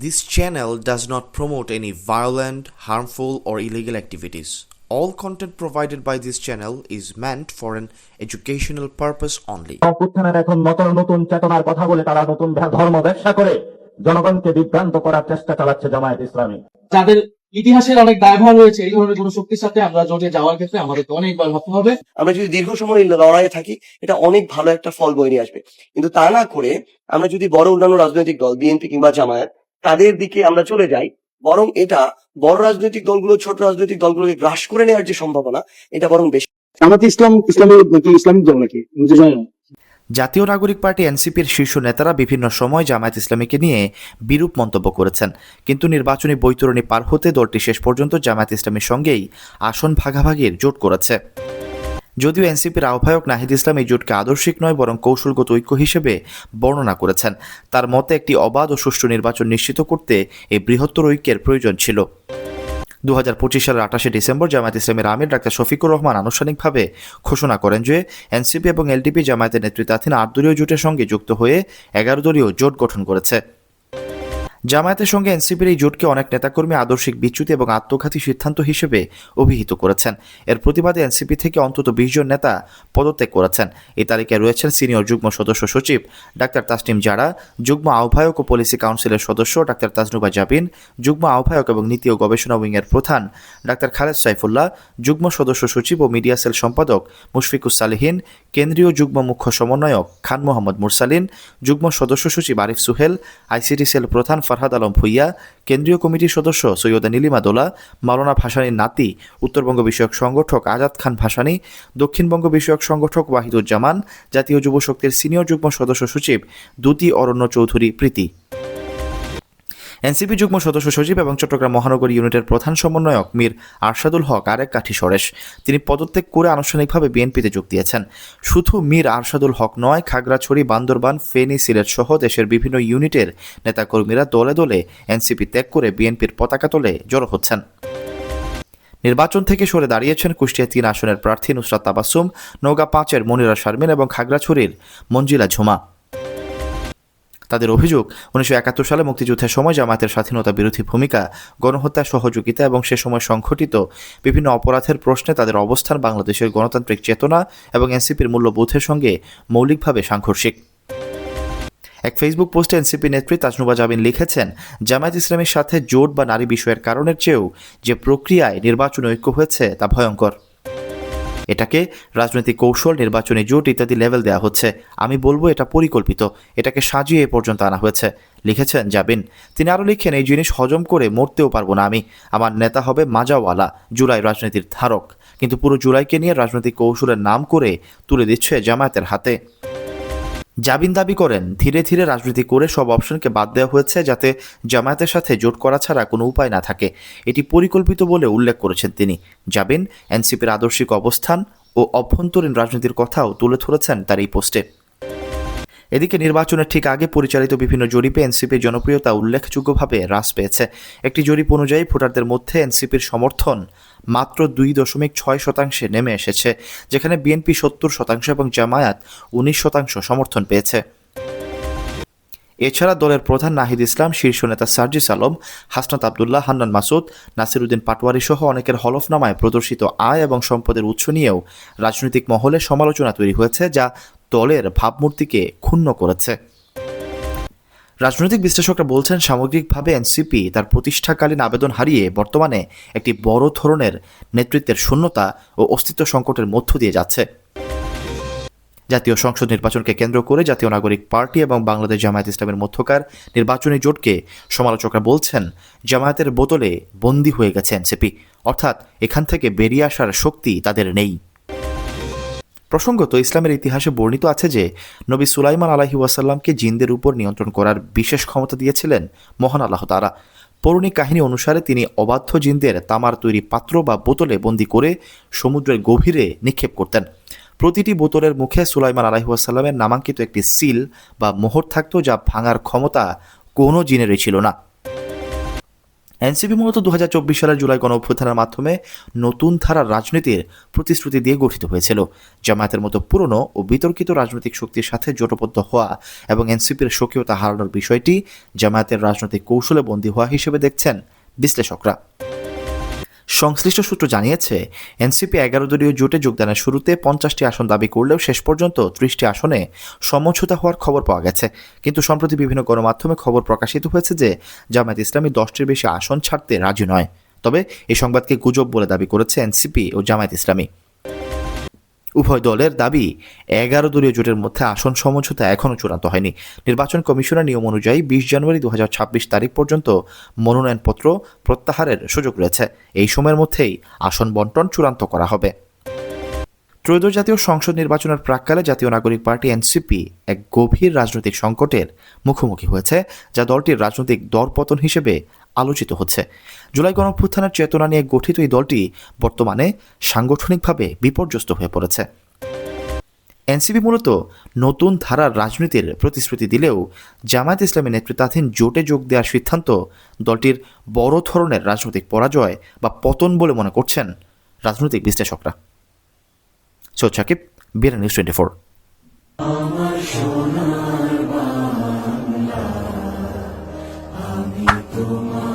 This channel does not promote any violent, harmful, or illegal activities. All content provided by this channel is meant for an educational purpose only. অভ্যুত্থানের এখন নতুন নতুন চেতনার কথা বলে তারা নতুন ধর্ম ব্যবসা করে জনগণকে বিভ্রান্ত করার চেষ্টা চালাচ্ছে জামায়াত ইসলামী যাদের ইতিহাসের অনেক দায়ভার রয়েছে এই ধরনের কোন শক্তির সাথে আমরা জোটে যাওয়ার ক্ষেত্রে আমাদেরকে অনেকবার ভাবতে হবে আমরা যদি দীর্ঘ সময় লড়াইয়ে থাকি এটা অনেক ভালো একটা ফল বয়ে নিয়ে আসবে কিন্তু তা না করে আমরা যদি বড় অন্যান্য রাজনৈতিক দল বিএনপি কিংবা জামায়াত তাদের দিকে আমরা চলে যাই বরং এটা বড় রাজনৈতিক দলগুলো ছোট রাজনৈতিক দলগুলোকে গ্রাস করে নেওয়ার যে সম্ভাবনা এটা বরং বেশি। জামাতে ইসলাম ইসলামের ইসলামিক দল নাকি। জাতীয় নাগরিক পার্টি এনসিপির শীর্ষ নেতারা বিভিন্ন সময় জামায়াত ইসলামীকে নিয়ে বিরূপ মন্তব্য করেছেন। কিন্তু নির্বাচনী বৈতরণী পার হতে দলটি শেষ পর্যন্ত জামায়াত ইসলামীর সঙ্গেই আসন ভাগাভাগির জোট করেছে। যদিও এনসিপির আহ্বায়ক নাহিদ ইসলাম এই জোটকে আদর্শিক নয়, বরং কৌশলগত ঐক্য হিসেবে বর্ণনা করেছেন। তার মতে, একটি অবাধ ও সুষ্ঠু নির্বাচন নিশ্চিত করতে এই বৃহত্তর ঐক্যের প্রয়োজন ছিল। দু হাজার পঁচিশ সালের আঠাশে ডিসেম্বর জামায়াত ইসলামের আমির ডাক্তার শফিকুর রহমান আনুষ্ঠানিকভাবে ঘোষণা করেন যে, এনসিপি এবং এলডিপি জামায়াতের নেতৃত্বাধীন আট দলীয় জোটের সঙ্গে যুক্ত হয়ে এগারো দলীয় জোট গঠন করেছে। জামায়াতের সঙ্গে এনসিপির এই জোটকে অনেক নেতাকর্মী আদর্শিক বিচ্যুতি এবং আত্মঘাতী সিদ্ধান্ত হিসেবে অভিহিত করেছেন। এর প্রতিবাদে এনসিপি থেকে অন্তত বিশ জন নেতা পদত্যাগ করেছেন। এই তালিকায় রয়েছেন সিনিয়র যুগ্ম সদস্য সচিব ডাক্তার তাসনিম জারা, যুগ্ম আহ্বায়ক ও পলিসি কাউন্সিলের সদস্য ডাক্তার তাজনুবা জাবিন, যুগ্ম আহ্বায়ক এবং নীতি ও গবেষণা উইংয়ের প্রধান ডাক্তার খালেদ সাইফুল্লাহ, যুগ্ম সদস্য সচিব ও মিডিয়া সেল সম্পাদক মুশফিকুস সালেহিন, কেন্দ্রীয় যুগ্ম মুখ্য সমন্বয়ক খান মোহাম্মদ মুরসালিন, যুগ্ম সদস্য সচিব আরিফ সুহেল, আইসিটি সেল প্রধান ফরহাদ আলম ভুইয়া, কেন্দ্রীয় কমিটির সদস্য সৈয়দা নীলিমা দোলা, মাওলানা ভাসানীর নাতি, উত্তরবঙ্গ বিষয়ক সংগঠক আজাদ খান ভাসানী, দক্ষিণবঙ্গ বিষয়ক সংগঠক ওয়াহিদুজ্জামান, জাতীয় যুব শক্তির সিনিয়র যুগ্ম সদস্য সচিব দুতি অরণ্য চৌধুরী প্রীতি। এনসিপি যুগ্ম সদস্য সচিব এবং চট্টগ্রাম মহানগর ইউনিটের প্রধান সমন্বয়ক মীর আরশাদুল হক আরেক কাঠি সরেশ। তিনি পদত্যাগ করে আনুষ্ঠানিকভাবে বিএনপিতে যোগ দিয়েছেন। শুধু মীর আরশাদুল হক নয়, খাগড়াছড়ি, বান্দরবান, ফেনী, সিলেট সহ দেশের বিভিন্ন ইউনিটের নেতাকর্মীরা দলে দলে এনসিপি ত্যাগ করে বিএনপির পতাকা তোলে জড়ো হচ্ছেন। নির্বাচন থেকে সরে দাঁড়িয়েছেন কুষ্টিয়া তিন আসনের প্রার্থী নুসরাত তাবাসুম নৌগা পাঁচের মনিরা শারমিন এবং খাগড়াছড়ির মঞ্জিলা ঝুমা। তাদের অভিযোগ, উনিশশো একাত্তর সালে মুক্তিযুদ্ধের সময় জামায়াতের স্বাধীনতা বিরোধী ভূমিকা, গণহত্যা, সহযোগিতা এবং সে সময় সংঘটিত বিভিন্ন অপরাধের প্রশ্নে তাদের অবস্থান বাংলাদেশের গণতান্ত্রিক চেতনা এবং এনসিপির মূল্যবোধের সঙ্গে মৌলিকভাবে সাংঘর্ষিক। এক ফেসবুক পোস্টে এনসিপি নেত্রী তাজনুবা জামিন লিখেছেন, জামায়াত ইসলামের সাথে জোট বা নারী বিষয়ের কারণের চেয়েও যে প্রক্রিয়ায় নির্বাচন ঐক্য হয়েছে তা ভয়ঙ্কর। এটাকে রাজনৈতিক কৌশল, নির্বাচনী জোট ইত্যাদি লেভেল দেওয়া হচ্ছে। আমি বলব এটা পরিকল্পিত, এটাকে সাজিয়ে এ পর্যন্ত আনা হয়েছে, লিখেছেন জাবিন। তিনি আরও লিখেন, এই জিনিস হজম করে মরতেও পারব না আমি। আমার নেতা হবে মাজাওয়ালা, জুলাই রাজনীতির ধারক। কিন্তু পুরো জুলাইকে নিয়ে রাজনৈতিক কৌশলের নাম করে তুলে দিচ্ছে জামায়াতের হাতে। জাবিন দাবি করেন। ধীরে ধীরে রাজনীতি করে সব অপশনকে বাদ দেওয়া হয়েছে যাতে জামায়াতের সাথে জোট করা ছাড়া কোনো উপায় না থাকে। এটি পরিকল্পিত বলে উল্লেখ করেছেন তিনি। জাবিন এনসিপির আদর্শিক অবস্থান ও অভ্যন্তরীণ রাজনীতির কথাও তুলে ধরেছেন তার এই পোস্টে। এদিকে নির্বাচনের ঠিক আগে পরিচালিত বিভিন্ন জরিপে এনসিপির জনপ্রিয়তা উল্লেখযোগ্যভাবে হ্রাস পেয়েছে। একটি জরিপ অনুযায়ী ভোটারদের মধ্যে এনসিপির সমর্থন মাত্র দুই দশমিক ছয় শতাংশে নেমে এসেছে, যেখানে বিএনপি সত্তর শতাংশ এবং জামায়াত উনিশ শতাংশ সমর্থন পেয়েছে। এছাড়া দলের প্রধান নাহিদ ইসলাম, শীর্ষ নেতা সার্জিস আলম, হাসনাত আবদুল্লাহ, হান্নান মাসুদ নাসিরুদ্দিন পাটওয়ারি সহ অনেকের হলফনামায় প্রদর্শিত আয় এবং সম্পদের উৎস নিয়েও রাজনৈতিক মহলে সমালোচনা তৈরি হয়েছে, যা দলের ভাবমূর্তিকে ক্ষুণ্ণ করেছে। রাজনৈতিক বিশ্লেষকরা বলছেন, সামগ্রিকভাবে এনসিপি তার প্রতিষ্ঠাকালীন আবেদন হারিয়ে বর্তমানে একটি বড় ধরনের নেতৃত্বের শূন্যতা ও অস্তিত্ব সংকটের মধ্য দিয়ে যাচ্ছে। জাতীয় সংসদ নির্বাচনকে কেন্দ্র করে জাতীয় নাগরিক পার্টি এবং বাংলাদেশ জামায়াত ইসলামের মধ্যকার নির্বাচনী জোটকে সমালোচকরা বলছেন, জামায়াতের বোতলে বন্দী হয়ে গেছে এনসিপি। অর্থাৎ এখান থেকে বেরিয়ে আসার শক্তি তাদের নেই। প্রসঙ্গত ইসলামের ইতিহাসে বর্ণিত আছে যে, নবী সুলাইমান আলাহি ওয়াসাল্লামকে জিনদের উপর নিয়ন্ত্রণ করার বিশেষ ক্ষমতা দিয়েছিলেন মহান আল্লাহ তারা পৌরাণিক কাহিনী অনুসারে তিনি অবাধ্য জিনদের তামার তৈরি পাত্র বা বোতলে বন্দি করে সমুদ্রের গভীরে নিক্ষেপ করতেন। প্রতিটি বোতলের মুখে সুলাইমান আলাহিউসাল্লামের নামাঙ্কিত একটি সিল বা মোহর থাকত যা ভাঙার ক্ষমতা কোনো জিনেরই ছিল না। এনসিপি মূলত দু হাজার চব্বিশ সালের জুলাই গণঅভ্যুত্থানের মাধ্যমে নতুন ধারার রাজনীতির প্রতিশ্রুতি দিয়ে গঠিত হয়েছিল। জামায়াতের মতো পুরনো ও বিতর্কিত রাজনৈতিক শক্তির সাথে জোটবদ্ধ হওয়া এবং এনসিপির সক্রিয়তা হারানোর বিষয়টি জামায়াতের রাজনৈতিক কৌশলে বন্দী হওয়া হিসেবে দেখছেন বিশ্লেষকরা। সংশ্লিষ্ট সূত্র জানিয়েছে, এনসিপি এগারো দলীয় জোটে যোগদানের শুরুতে পঞ্চাশটি আসন দাবি করলেও শেষ পর্যন্ত ত্রিশটি আসনে সমঝোতা হওয়ার খবর পাওয়া গেছে। কিন্তু সম্প্রতি বিভিন্ন গণমাধ্যমে খবর প্রকাশিত হয়েছে যে, জামায়াত ইসলামী দশটির বেশি আসন ছাড়তে রাজি নয়। তবে এই সংবাদকে গুজব বলে দাবি করেছে এনসিপি ও জামায়াত ইসলামী। উভয় দলের দাবি, এগারো দলীয় জোটের মধ্যে আসন সমঝোতা এখনও চূড়ান্ত হয়নি। নির্বাচন কমিশনের নিয়ম অনুযায়ী বিশ জানুয়ারি দু হাজার ছাব্বিশ তারিখ পর্যন্ত মনোনয়নপত্র প্রত্যাহারের সুযোগ রয়েছে। এই সময়ের মধ্যেই আসন বন্টন চূড়ান্ত করা হবে। ত্রয়োদশ জাতীয় সংসদ নির্বাচনের প্রাককালে জাতীয় নাগরিক পার্টি এনসিপি এক গভীর রাজনৈতিক সংকটের মুখোমুখি হয়েছে, যা দলটির রাজনৈতিক দরপতন হিসেবে আলোচিত হচ্ছে। জুলাই গণঅভ্যুত্থানের চেতনা নিয়ে গঠিত এই দলটি বর্তমানে সাংগঠনিকভাবে বিপর্যস্ত হয়ে পড়েছে। এনসিপি মূলত নতুন ধারার রাজনীতির প্রতিশ্রুতি দিলেও জামায়াত ইসলামী নেতৃত্বাধীন জোটে যোগ দেওয়ার সিদ্ধান্ত দলটির বড় ধরনের রাজনৈতিক পরাজয় বা পতন বলে মনে করছেন রাজনৈতিক বিশ্লেষকরা। Syed Sakib Bira news twenty four. আমি তোমার